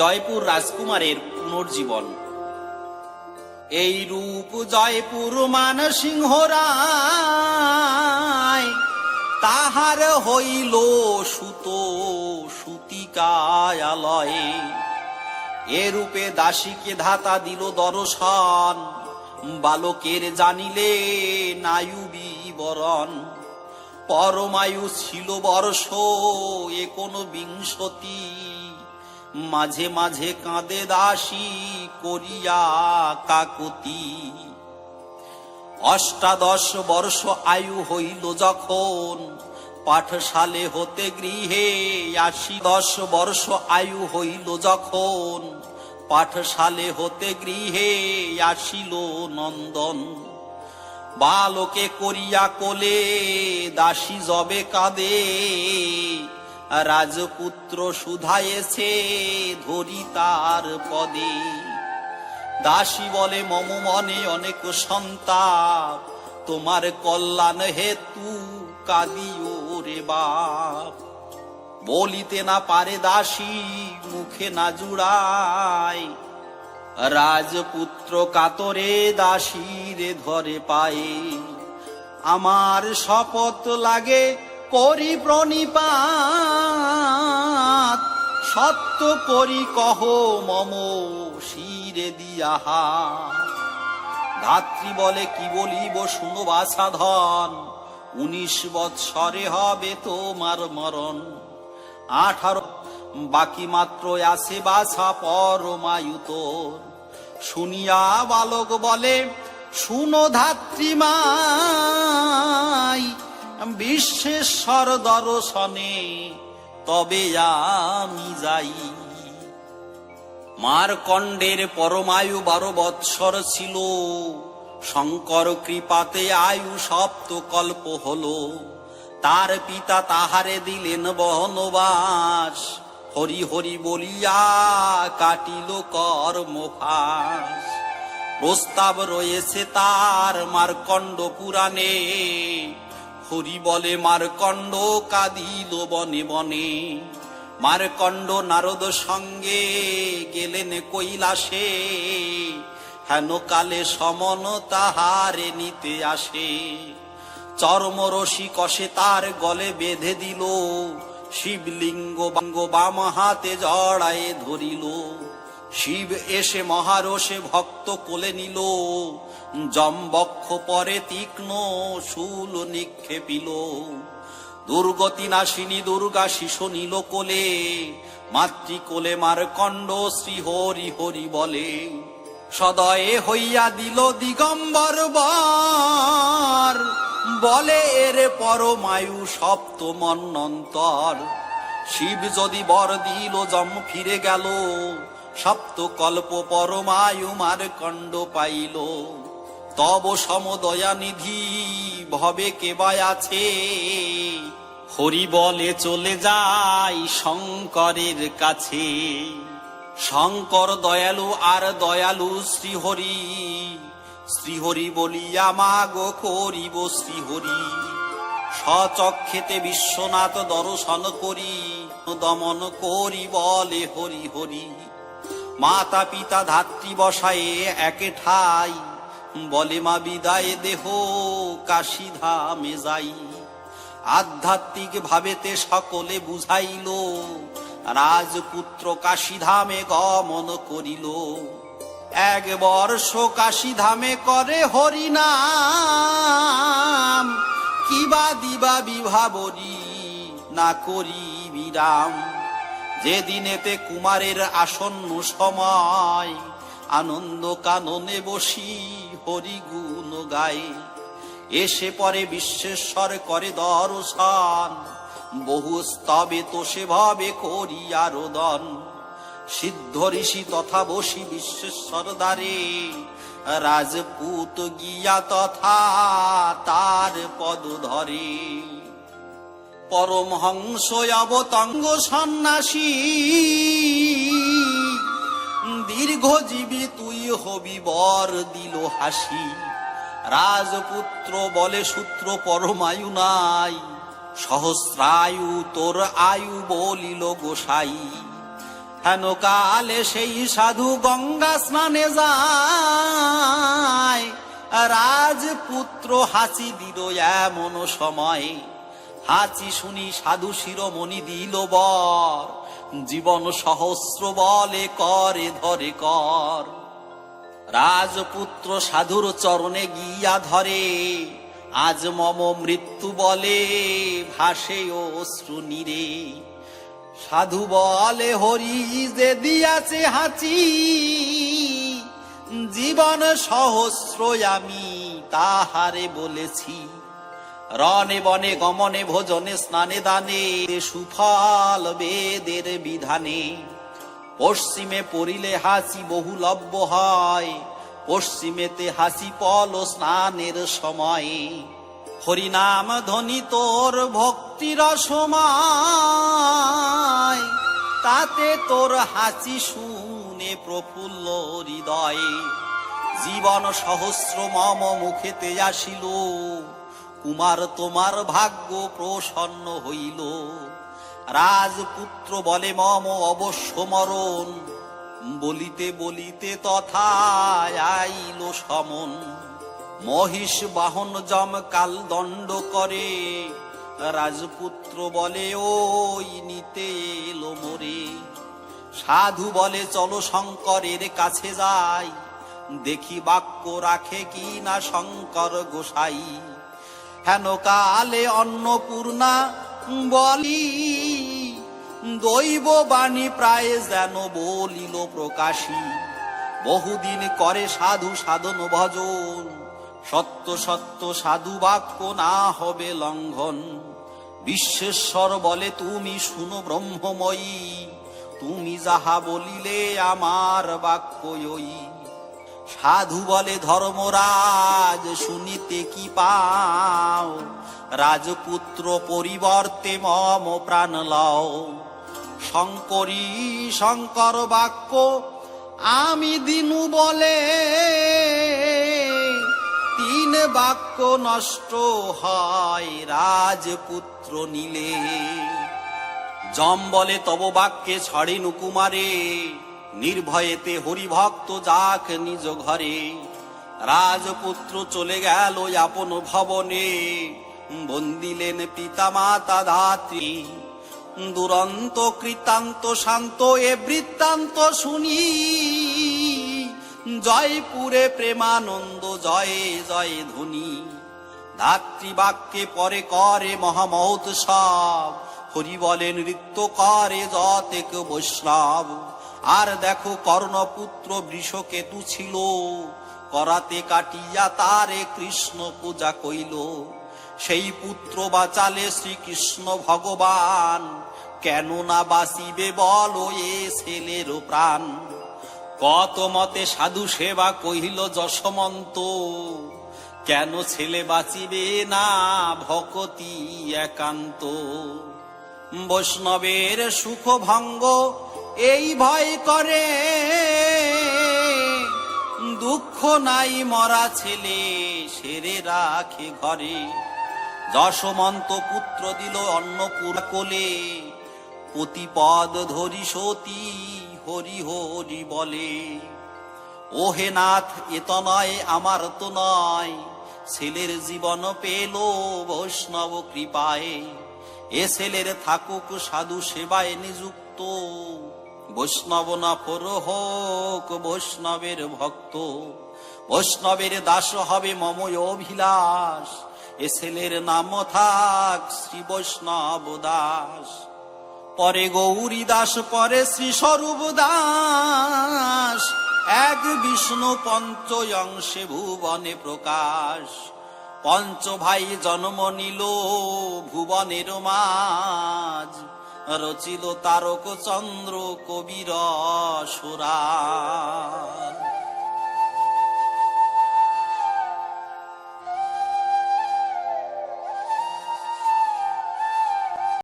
জয়পুর রাজকুমারের পুনর্জীবন। এই রূপ জয়পুর মানসিংহ রায়, তাহার হইল সুত সুতিকায়ালয়ে। এ রূপে দাসীকে ধাতা দিল দর্শন বালকের জানিলে নায়ু বিবরণ। পরমায়ু ছিল বর্ষ, এ কোন বিংশতি মাঝে মাঝে কাঁদে দাসী করিয়া কাকতি। অষ্টাদশ বর্ষ আয়ু হইল যখন, পাঠশালে হতে গৃহে আশি দশ বর্ষ আয়ু হইল যখন, পাঠশালে হতে গৃহে আসিল নন্দন। বালকে করিয়া কোলে দাসী জবে কাঁদে রাজপুত্র সুধায়েছে ধরি তার পদে। দাসী বলে, মম মনে অনেক সন্তাপ তোমার কল্যাণ হেতু কাঁদিও রে বাপ। বলিতে না পারে দাসী, মুখে না জুড়ায়। রাজপুত্র কাতরে দাসীরে ধরে পায়ে। আমার শপথ লাগে করি প্রণিপাত, সত্য করি কহ মম শিরে দিয়া হাত। ধাত্রী বলে, কি বলিব শুনো বাসাধন উনিশ বৎসরে হবে তোমার মরণ। আঠারো, বাকি মাত্র আছে বাছা পরমায়ুত শুনিয়া বালক বলে, শুনো ধাত্রীমাই বিশ্বেশ্বর দর্শনে তবে আমি যাই। মারকণ্ডের পরমায়ু বারো বৎসর ছিল, শঙ্কর কৃপাতে আয়ু সপ্ত কল্প হলো। তার পিতা তাহারে দিলেন বহনবাস হরি হরি বলিয়া কাটিল কর্মফাস প্রস্তাব রয়েছে তার মারকণ্ড পুরাণে হরি বলে মারকণ্ড কাঁদিল বনে বনে। মারকণ্ড নারদ সঙ্গে গেলেন কৈলাসে। হেন কালে সমন তাহারে নিতে আসে। চর্মরসি কষে তার গলে বেঁধে দিল। শিবলিঙ্গ বাম হাতে জড়ায়ে ধরিল। শিব এসে মহারসে ভক্ত কোলে নিল। জম্বক্ষ পরে তীক্ষ্ণ শূল নিক্ষেপিল। দুর্গতি নাশিনী দুর্গা শিশু নীল কোলে। মাতৃ কোলে মারকণ্ড শ্রী হরি হরি বলে। সদয়ে হইয়া দিল দিগম্বর বর। বলে, এর পরমায়ু সপ্ত মন্নন্তর শিব যদি বর দিল, জম ফিরে গেল। সপ্ত কল্প পরমায়ু মারকণ্ড পাইল। তব সমদয়া নিধি ভবে কেবায় আছে। হরি বলে চলে যাই শঙ্করের কাছে। শঙ্কর দয়ালু আর দয়ালু শ্রীহরি। শ্রীহরি বলিয়া মাগো করিব শ্রীহরি। সচক্ষেতে বিশ্বনাথ দর্শন করি, দমন করি বলে হরি হরি। মাতা পিতা ধাত্রী বসায়ে একে ঠাই। বলে মা, বিদায় দেহ, কাশী ধামে যাই। আধ্যাত্মিক ভাবেতে সকলে বুঝাইল, রাজপুত্র কাশীধামে গমন করিল। এক বর্ষ কাশীধামে করে হরিনাম কিবা দিবা বিভাবরী না করি বিরাম। যেদিনেতে কুমারের আসন্ন সময় আনন্দ কাননে বসি হরি গুণ গায়। এসে পরে বিশ্বেশ্বর করে দর্শন, বহু স্তবে তো সেভাবে করি আরোদন। সিদ্ধ ঋষি তথা বসি বিশ্বেশ্বর দ্বারে, রাজপুত গিয়া তথা তার পদ ধরে। পরমহংস অবতঙ্গ সন্ন্যাসী দীর্ঘজীবী তুই হবি বর দিল হাসি। রাজপুত্র বলে সূত্র পরমায়ু নাই। সহস্রায়ু তোর আয়ু বলিল গোসাই। হেন কালে সেই সাধু গঙ্গা স্নানে যায়। রাজপুত্র হাসি দিল এমন সময়। হাঁচি শুনি সাধু শিরোমণি দিল বর। জীবন সহস্র বলে করে ধরে কর। রাজপুত্র সাধুর চরণে গিয়া ধরে। আজ মম মৃত্যু বলে ভাসে অশ্রু নীরে। সাধু বলে, হরি যে দিয়াছে হাঁচি, জীবন সহস্র আমি তাহারে বলেছি। রনে বনে গমনে ভোজনে স্নানে দানে সুফল বেদের বিধানে। পশ্চিমে পড়িলে হাসি বহু লভ্য হয়, পশ্চিমেতে হাসি পল স্নানের সময়ে। হরিনাম ধ্বনি তোর ভক্তির সময়, তাতে তোর হাসি শুনে প্রফুল্ল হৃদয়ে। জীবন সহস্র মম মুখেতে আসিল কুমার তোমার ভাগ্য প্রসন্ন হইল। রাজপুত্র বলে, মম অবশ্য মরণ। বলিতে বলিতে তথা আইল সমন। মহিষ বাহন জম কাল দণ্ড করে। রাজপুত্র বলে, ওই নিতে এলো মোরে। সাধু বলে, চলো শঙ্করের কাছে যাই। দেখি বাক্য রাখে কি না শঙ্কর গোসাই। হেন কালে অন্নপূর্ণা বলি, দৈব বাণী প্রায় যেন বলিল প্রকাশী। বহুদিন করে সাধু সাধন ভজন, সত্য সত্য সাধু বাক্য না হবে লঙ্ঘন। বিশ্বেশ্বর বলে, তুমি শুনো ব্রহ্মময়ী, তুমি যাহা বলিলে আমার বাক্যই। সাধু বলে, ধর্মরাজ, শুনিতে কি পাও? রাজপুত্র পরিবর্তে মম প্রাণ লও। শঙ্করী, শঙ্কর বাক্য, আমি দিনু বলে, তিন বাক্য নষ্ট হয় রাজপুত্র নিলে। জম বলে, তব বাক্যে ছড়ে নুকুমারে নির্ভয়েতে হরিভক্ত যাক নিজ ঘরে। রাজপুত্র চলে গেল আপন ভবনে। বন্দিলেন পিতা মাতা ধাত্রী দুরন্ত, কৃতান্ত, শান্ত এ বৃত্তান্ত শুনি। জয়পুরে প্রেমানন্দ, জয়ে জয় ধ্বনি। ধাত্রী বাক্যে পরে করে মহামহৎ সব হরি বলেন নৃত্য করে যতেক বৈষ্ণব। আর দেখো কর্ণপুত্র বৃষকেতু ছিল। করাতে কাটিয়া তারে কৃষ্ণ পূজা কইল। সেই পুত্র বাঁচালে শ্রীকৃষ্ণ ভগবান। কেন না বাঁচিবে বল এ ছেলের প্রাণ। কত মতে সাধু সেবা কহিল যশমন্ত। কেন ছেলে বাঁচিবে না ভকতি একান্ত। বৈষ্ণবের সুখ ভঙ্গ এই ভয় করে। দুঃখ নাই মরা ছেলে, সেরে রাখে ঘরে। যশমন্ত পুত্র দিল অন্নপুর কোলে। প্রতিপদ ধরি সতী, হরি হরি বলে। ওহে নাথ, এ তো নয়, আমার তো নয়। ছেলের জীবন পেল বৈষ্ণব কৃপায়। এ ছেলের থাকুক সাধু সেবায় নিযুক্ত। বৈষ্ণব নফর হোক, বৈষ্ণবের ভক্ত। বৈষ্ণবের দাস হবে মময় অভিলাষ। এ ছেলের নাম থাক শ্রী বৈষ্ণব দাস। পরে গৌরী দাস, পরে শ্রী স্বরূপ দাস। এক বিষ্ণু পঞ্চয়ংশে ভুবনে প্রকাশ। পঞ্চ ভাই জন্ম নিল ভুবনের মাঝ। রচিল তারক চন্দ্র কবির সুরা।